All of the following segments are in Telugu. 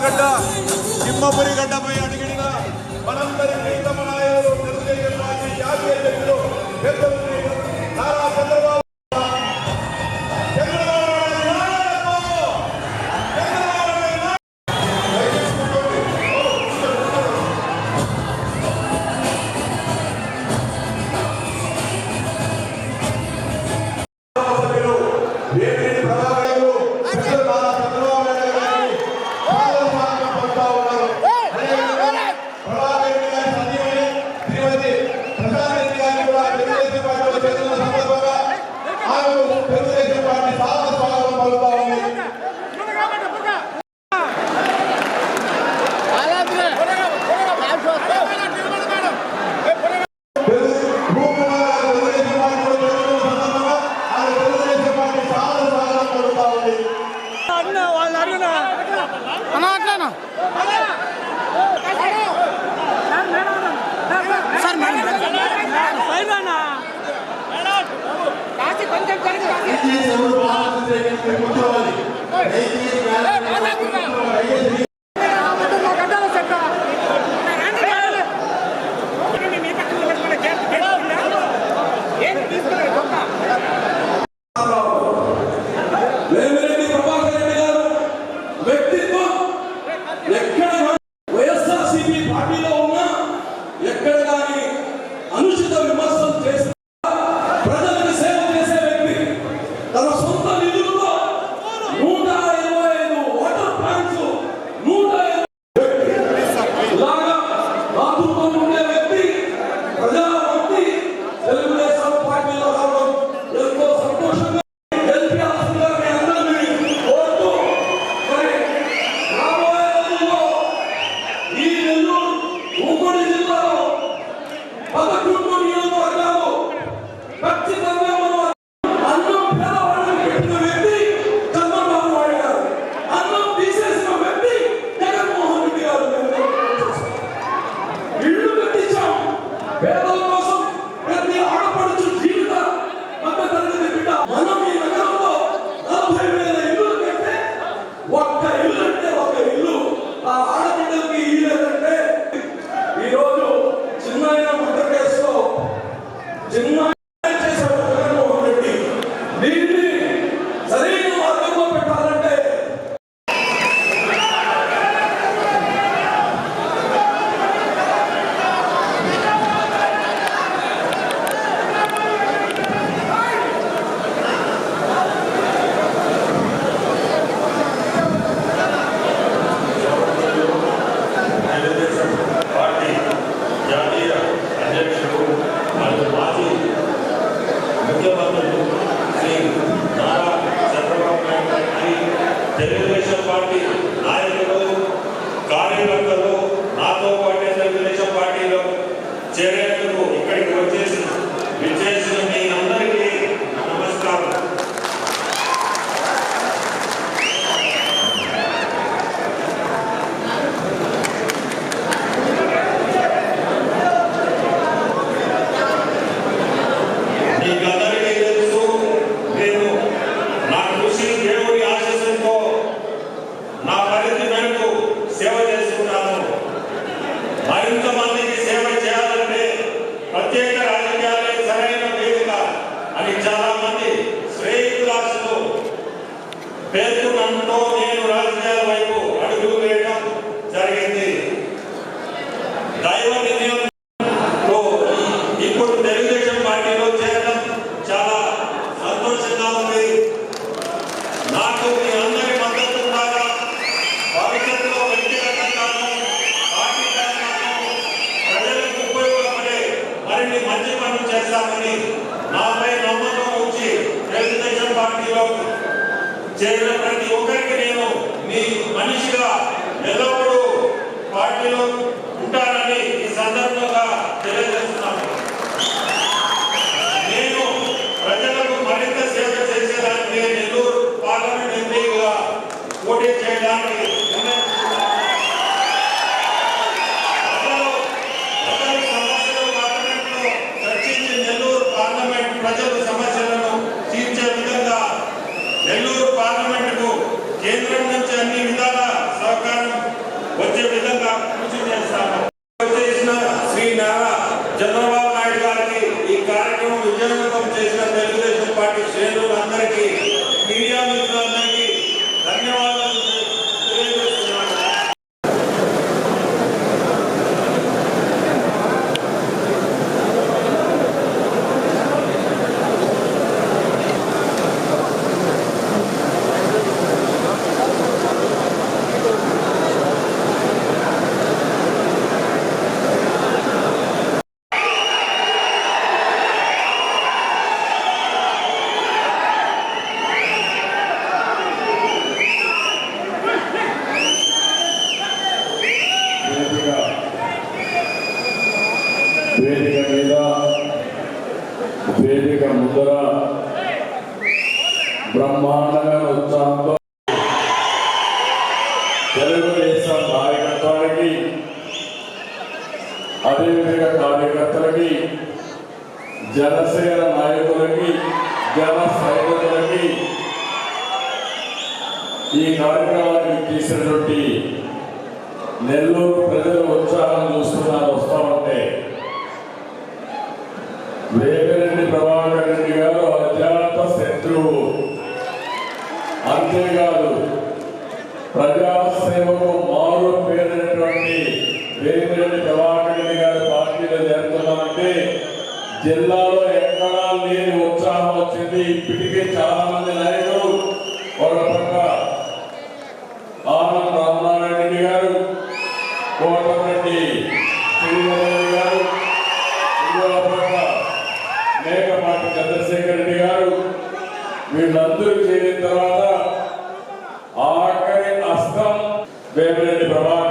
ಗಡ್ಡ ತಿಮ್ಮಪುರಿ ಗಡ್ಡಪ್ಪ అన్నా అట్లానా సార్ మేడం కొంచెం మూడు జిల్లాలో పదకొండు నియోజకవర్గాలు ఖచ్చితంగా మనం అన్నం పేదవాళ్ళకి పెట్టిన వ్యక్తి చంద్రబాబు నాయుడు గారు. అన్నం తీసేసిన వ్యక్తి జగన్మోహన్ ఆడపడుచు జీవిత మధ్య తరగతి బిడ్డ. మనం ముఖ్యమంత్రులు శ్రీ నారా చంద్రబాబు నాయుడు తెలుగుదేశం పార్టీ నాయకులు పేర్కొనంతో నేను రాజకీయాల వైపు అడుగు వేయడం జరిగింది. దైవ నిర్ణయంతో పార్టీలో చేరడం చాలా సంతోషంగా ఉంది. నాకు అందరి మద్దతు ద్వారా భవిష్యత్తులో వ్యక్తిగతంగాను పార్టీగాను ఉపయోగపడే మరిన్ని మంచి పనులు చేస్తామని నాపై నమ్మకం ఉంచి తెలుగుదేశం పార్టీలో చేసిన ప్రతి ఒక్కరికి నేను మీ మనిషిగా ఎల్లప్పుడూ పార్టీలో ఉంటాను వచ్చే విధంగా కృషి చేస్తాము చేసిన శ్రీ నారా చంద్రబాబు నాయుడు గారికి ఈ కార్యక్రమం విజయవంతం చేసిన తెలుగుదేశం పార్టీ శ్రేణులందరికీ మీడియా వేదిక బ్రహ్మాండమైన ఉత్సాహంతో తెలుగుదేశం నాయకత్వానికి అదేవిధంగా కార్యకర్తలకి జనసేన నాయకులకి జన సైనికులకి ఈ కార్యక్రమానికి తీసినటువంటి నెల్లూరు ప్రజల ఉత్సాహం చూస్తున్నారు వస్తామంటే వేమిరెడ్డి ప్రభాకర్ రెడ్డి గారు అజాత శత్రువు అంతేకాదు ప్రజాసేవకు మారు పేరైనటువంటి వేమిరెడ్డి ప్రభాకర్ రెడ్డి గారి పార్టీలో చేరుతున్నామంటే జిల్లాలో ఎక్కడా లేని ఉత్సాహం వచ్చింది. ఇప్పటికే చాలా మంది నాయకులు ఒక పక్క ఆనంద్ రామనారాయణ గారు కోటరెడ్డి శ్రీధర్ గారు పక్క మేకపాటి చంద్రశేఖర్ రెడ్డి గారు వీళ్ళందరూ చేరిన తర్వాత ఆఖరి అస్తం వేమిరెడ్డి ప్రభాకర్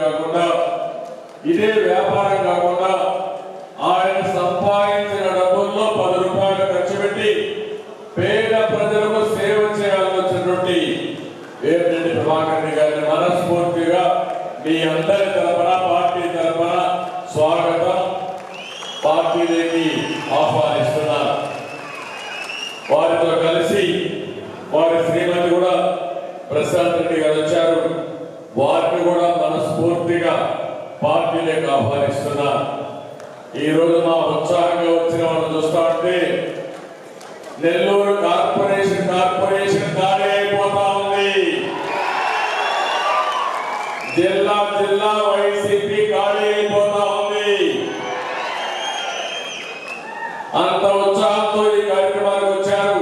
కాకుండా ఇదే వ్యాపారం కాకుండా ఆయన సంపాదించిన డబ్బుల్లో పది రూపాయలు ఖర్చు పెట్టి పేద ప్రజలకు సేవ చేయాలని వచ్చినటువంటి వేమిరెడ్డి ప్రభాకర్ రెడ్డి గారిని మనస్ఫూర్తిగా మీ అందరి తరపున పార్టీ తరపున స్వాగతం పార్టీలోకి ఆహ్వానిస్తున్నారు వారితో కలిసి వారి శ్రీమతి కూడా ప్రశాంత్ రెడ్డి గారు వచ్చారు వారిని కూడా మనస్ఫూర్తిగా పార్టీలోకి ఆహ్వానిస్తున్నారు ఈ రోజు మా ఉత్సాహంగా వచ్చిన వాళ్ళు చూస్తా ఉంటే నెల్లూరు కార్పొరేషన్ కార్పొరేషన్ ఖాళీ అయిపోతా ఉంది జిల్లా జిల్లా వైసీపీ ఖాళీ అయిపోతా ఉంది. అంత ఉత్సాహంతో ఈ కార్యక్రమానికి వచ్చారు.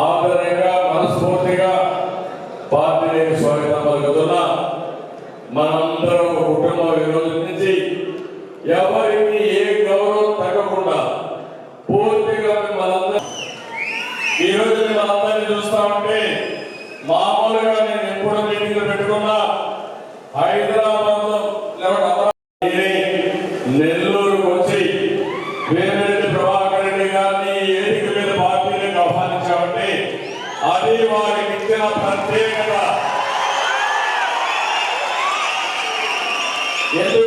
ఆదరంగా మనస్ఫూర్తిగా పార్టీకి స్వాగతం పలుకుతున్నా. మనందరం ఒక కుటుంబం ఈ రోజు నుంచి ఎవరికి ఏ గౌరవం తగ్గకుండా పూర్తి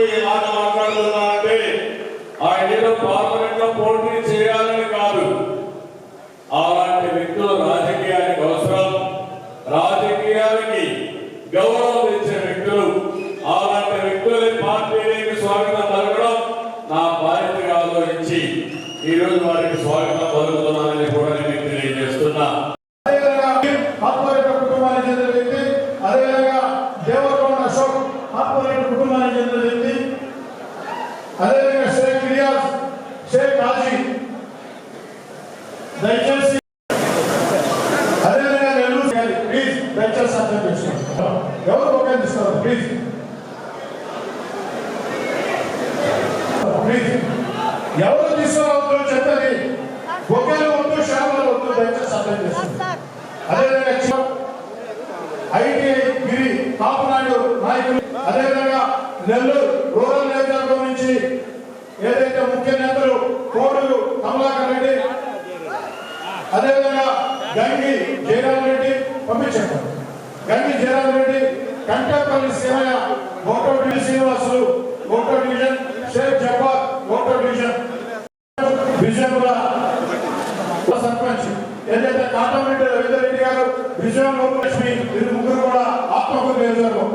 గురించి ఈ మాట మాట్లాడుతున్నానంటే ఆయన ఏదో పార్లమెంట్లో పోటీ చేయాలని కాదు. అలాంటి వ్యక్తులు రాజకీయానికి అవసరం. రాజకీయానికి గౌరవం ఇచ్చే వ్యక్తులు అలాంటి వ్యక్తులని పార్టీలకు స్వాగతం పలకడం నా బాధ్యతగా ఆలోచించి ఈ రోజు వారికి స్వాగతం పలుకుతున్నాను కూడా నేను తెలియజేస్తున్నా అదేవిధంగా ఆత్మరెడ్డి కుటుంబానికి చెందిన వ్యక్తి అదేవిధంగా దేవరకొండ అశోక్ ఆత్మరెడ్డి కుటుంబానికి చెందిన వ్యక్తి అదేవిధంగా షేక్ రియాజ్ షేక్ హాజీ దయచేసి అదేవిధంగా నెల్లూరు గారి అర్థం చేసుకోండి ఎవరు ఒక తీసుకోవాలి ప్లీజ్ ప్లీజ్ ఎవరు తీసుకోవద్దు చెప్పండి ఒకేలా వద్దు శామలు వద్దు దయచేసి అర్థం చేసుకోండి అదేవిధంగా ఐటీఐ గిరి నాయకులు అదేవిధంగా నెల్లూరు రూరల్ నియోజకవర్గం నుంచి ఏదైతే ముఖ్య నేతలు కోడూరు కమలాకర్ రెడ్డి అదేవిధంగా Kantapalli Sivaiah division Srinivasulu division Sheikh Jabbar division Vijayapura sarpanch. ఏదైతే కాటమరెడ్డి రవీందర్ రెడ్డి గారు విజయం లోకలక్ష్మి వీరు ముగ్గురు కూడా ఆత్మకూరు నియోజకవర్గం